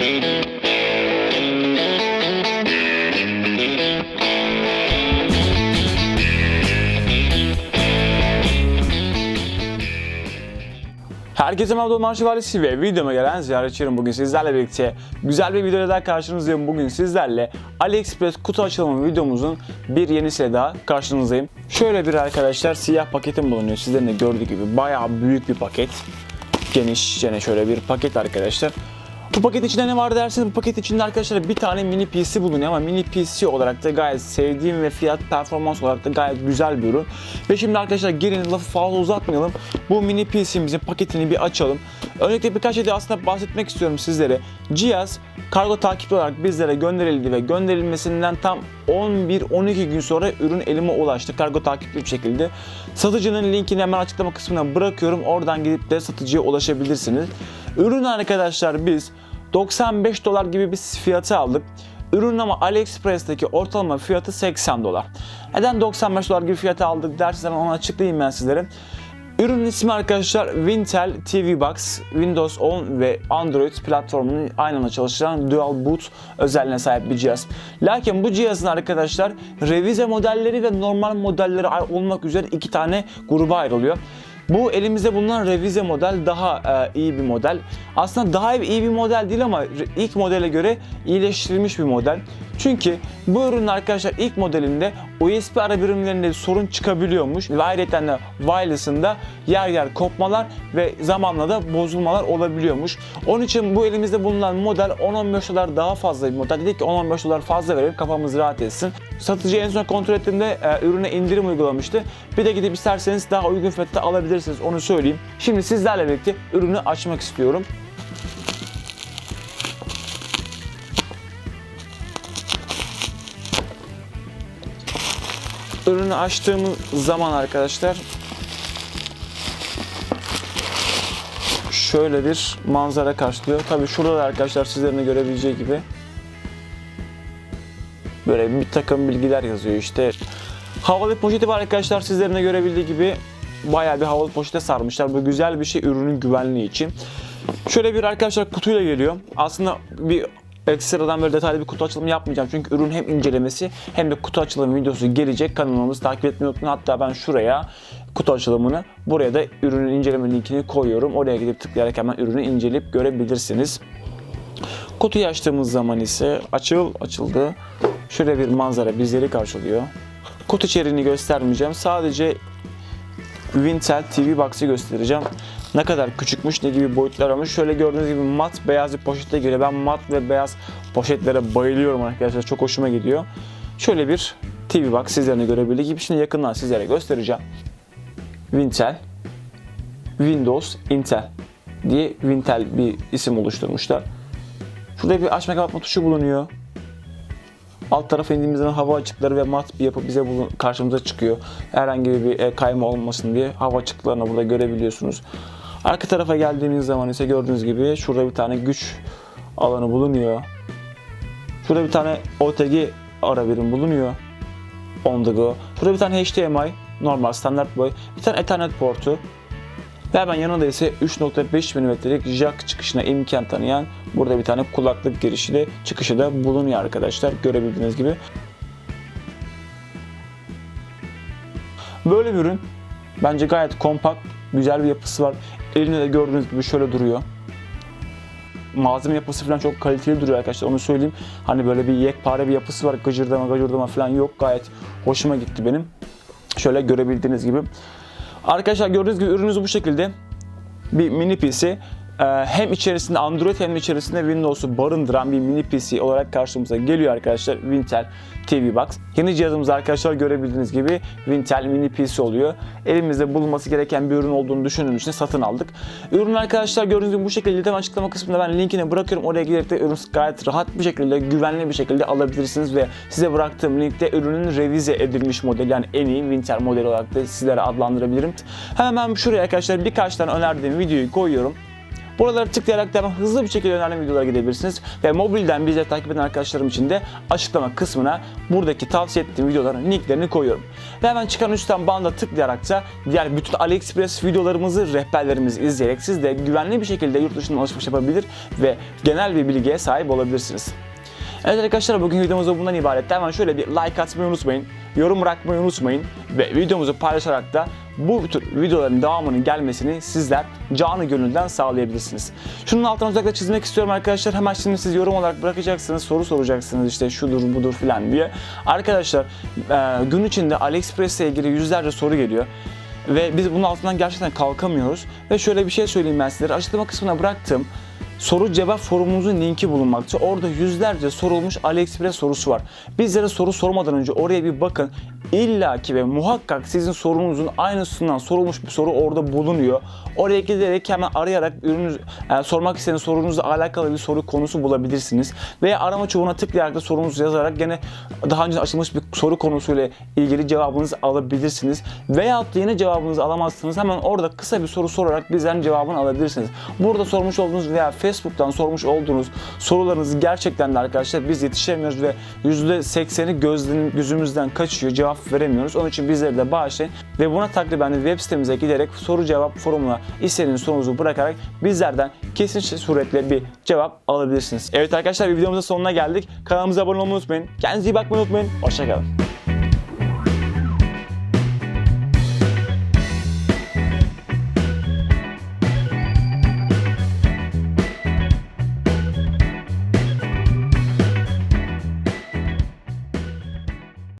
Herkese merhaba Domar Şövalyesi ve videoma gelen ziyaretçilerim bugün sizlerle birlikte güzel bir videoyla daha karşınızdayım. Bugün sizlerle AliExpress kutu açılımı videomuzun bir yenisiyle daha karşınızdayım. Şöyle bir arkadaşlar siyah paketim bulunuyor. Sizlerin de gördüğü gibi bayağı büyük bir paket. Geniş gene şöyle bir paket arkadaşlar. Bu paket içinde ne var derseniz bu paket içinde arkadaşlar bir tane mini PC bulunuyor ama mini PC olarak da gayet sevdiğim ve fiyat performans olarak da gayet güzel bir ürün. Ve şimdi arkadaşlar gelin lafı fazla uzatmayalım. Bu mini PC'mizin paketini bir açalım. Öncelikle birkaç şey aslında bahsetmek istiyorum sizlere. Cihaz kargo takipli olarak bizlere gönderildi ve gönderilmesinden tam 11-12 gün sonra ürün elime ulaştı. Kargo takipli bir şekilde. Satıcının linkini hemen açıklama kısmına bırakıyorum. Oradan gidip de satıcıya ulaşabilirsiniz. Ürün arkadaşlar biz 95 dolar gibi bir fiyatı aldık. Ürün ama AliExpress'teki ortalama fiyatı 80 dolar. Neden 95 dolar gibi fiyatı aldık derseniz onu açıklayayım ben sizlere. Ürünün ismi arkadaşlar Wintel TV Box, Windows 10 ve Android platformunun aynı anda çalışan Dual Boot özelliğine sahip bir cihaz. Lakin bu cihazın arkadaşlar revize modelleri ve normal modelleri olmak üzere iki tane gruba ayrılıyor. Bu elimizde bulunan revize model daha e, iyi bir model. Aslında daha iyi bir model değil ama ilk modele göre iyileştirilmiş bir model. Çünkü bu ürünün arkadaşlar ilk modelinde USB ara birimlerinde sorun çıkabiliyormuş. Ve ayrıca de wireless'ında yer yer kopmalar ve zamanla da bozulmalar olabiliyormuş. Onun için bu elimizde bulunan model 10-15 dolar daha fazla bir model. Dedik ki 10-15 dolar fazla verelim kafamız rahat etsin. Satıcı en son kontrol ettiğimde e, ürüne indirim uygulamıştı. Bir de gidip isterseniz daha uygun fiyatta alabilirsiniz onu söyleyeyim. Şimdi sizlerle birlikte ürünü açmak istiyorum. Ürünü açtığımız zaman arkadaşlar şöyle bir manzara karşılıyor. Tabi şurada da arkadaşlar sizlerin de görebileceği gibi böyle bir takım bilgiler yazıyor işte. Havalı poşeti var arkadaşlar sizlerin de görebildiği gibi bayağı bir havalı poşete sarmışlar. Bu güzel bir şey ürünün güvenliği için. Şöyle bir arkadaşlar kutuyla geliyor. Aslında bir ekstradan böyle detaylı bir kutu açılımı yapmayacağım. Çünkü ürün hem incelemesi hem de kutu açılımı videosu gelecek. Kanalımızı takip etmeyi unutmayın. Hatta ben şuraya kutu açılımını, buraya da ürünün inceleme linkini koyuyorum. Oraya gidip tıklayarak hemen ürünü inceleyip görebilirsiniz. Kutuyu açtığımız zaman ise açıl açıldı. Şöyle bir manzara bizleri karşılıyor. Kutu içeriğini göstermeyeceğim. Sadece Wintel TV Box'ı göstereceğim. Ne kadar küçükmüş, ne gibi boyutlar almış. Şöyle gördüğünüz gibi mat beyaz bir poşete geliyor. Ben mat ve beyaz poşetlere bayılıyorum arkadaşlar. Çok hoşuma gidiyor. Şöyle bir TV Box sizlerin de görebildiği gibi. Şimdi yakından sizlere göstereceğim. Wintel, Windows, Intel diye Wintel bir isim oluşturmuşlar. Şurada bir açma kapatma tuşu bulunuyor. Alt tarafa indiğimizde hava açıkları ve mat bir yapı bize bulun, karşımıza çıkıyor. Herhangi bir e, kayma olmasın diye hava açıklarını burada görebiliyorsunuz. Arka tarafa geldiğimiz zaman ise gördüğünüz gibi şurada bir tane güç alanı bulunuyor. Şurada bir tane OTG ara birim bulunuyor. On the go. Şurada bir tane HDMI normal standart boy. Bir tane Ethernet portu. Ve hemen yanında ise 3.5 mm'lik jack çıkışına imkan tanıyan burada bir tane kulaklık girişi de çıkışı da bulunuyor arkadaşlar görebildiğiniz gibi. Böyle bir ürün bence gayet kompakt, güzel bir yapısı var. Elinde de gördüğünüz gibi şöyle duruyor. Malzeme yapısı falan çok kaliteli duruyor arkadaşlar onu söyleyeyim. Hani böyle bir yekpare bir yapısı var. Gıcırdama gıcırdama falan yok. Gayet hoşuma gitti benim. Şöyle görebildiğiniz gibi. Arkadaşlar gördüğünüz gibi ürünümüz bu şekilde. Bir mini PC. Ee, hem içerisinde Android hem de içerisinde Windows'u barındıran bir mini PC olarak karşımıza geliyor arkadaşlar. Wintel TV Box. Yeni cihazımız arkadaşlar görebildiğiniz gibi Wintel mini PC oluyor. Elimizde bulunması gereken bir ürün olduğunu düşündüğümüz için satın aldık. Ürün arkadaşlar gördüğünüz gibi bu şekilde de açıklama kısmında ben linkini bırakıyorum. Oraya girerek de ürün gayet rahat bir şekilde, güvenli bir şekilde alabilirsiniz ve size bıraktığım linkte ürünün revize edilmiş modeli yani en iyi Winter modeli olarak da sizlere adlandırabilirim. Hemen şuraya arkadaşlar birkaç tane önerdiğim videoyu koyuyorum. Buraları tıklayarak da hızlı bir şekilde önerdiğim videolara gidebilirsiniz. Ve mobilden bizi takip eden arkadaşlarım için de açıklama kısmına buradaki tavsiye ettiğim videoların linklerini koyuyorum. Ve hemen çıkan üstten banda tıklayarak da diğer bütün AliExpress videolarımızı, rehberlerimizi izleyerek siz de güvenli bir şekilde yurt dışından alışveriş yapabilir ve genel bir bilgiye sahip olabilirsiniz. Evet arkadaşlar bugün videomuz da bundan ibaret. Hemen şöyle bir like atmayı unutmayın, yorum bırakmayı unutmayın ve videomuzu paylaşarak da bu tür videoların devamının gelmesini sizler canı gönülden sağlayabilirsiniz. Şunun altına özellikle çizmek istiyorum arkadaşlar. Hemen şimdi siz yorum olarak bırakacaksınız, soru soracaksınız işte şudur budur filan diye. Arkadaşlar e, gün içinde AliExpress ile ilgili yüzlerce soru geliyor. Ve biz bunun altından gerçekten kalkamıyoruz. Ve şöyle bir şey söyleyeyim ben sizlere. Açıklama kısmına bıraktım soru cevap forumumuzun linki bulunmakta. Orada yüzlerce sorulmuş AliExpress sorusu var. Bizlere soru sormadan önce oraya bir bakın. İlla ki ve muhakkak sizin sorunuzun aynısından sorulmuş bir soru orada bulunuyor. Oraya giderek hemen arayarak ürünü yani sormak istediğiniz sorunuzla alakalı bir soru konusu bulabilirsiniz. Veya arama çubuğuna tıklayarak da sorunuzu yazarak gene daha önce açılmış bir soru konusuyla ilgili cevabınızı alabilirsiniz. Veyahut da yine cevabınızı alamazsınız. Hemen orada kısa bir soru sorarak bizden cevabını alabilirsiniz. Burada sormuş olduğunuz veya Facebook'tan sormuş olduğunuz sorularınızı gerçekten de arkadaşlar biz yetişemiyoruz ve %80'i gözden, gözümüzden kaçıyor. Cevap veremiyoruz. Onun için bizleri de bağışlayın. Ve buna takriben de web sitemize giderek soru cevap forumuna istediğiniz sorunuzu bırakarak bizlerden kesin suretle bir cevap alabilirsiniz. Evet arkadaşlar videomuzun sonuna geldik. Kanalımıza abone olmayı unutmayın. Kendinize iyi bakmayı unutmayın. Hoşçakalın.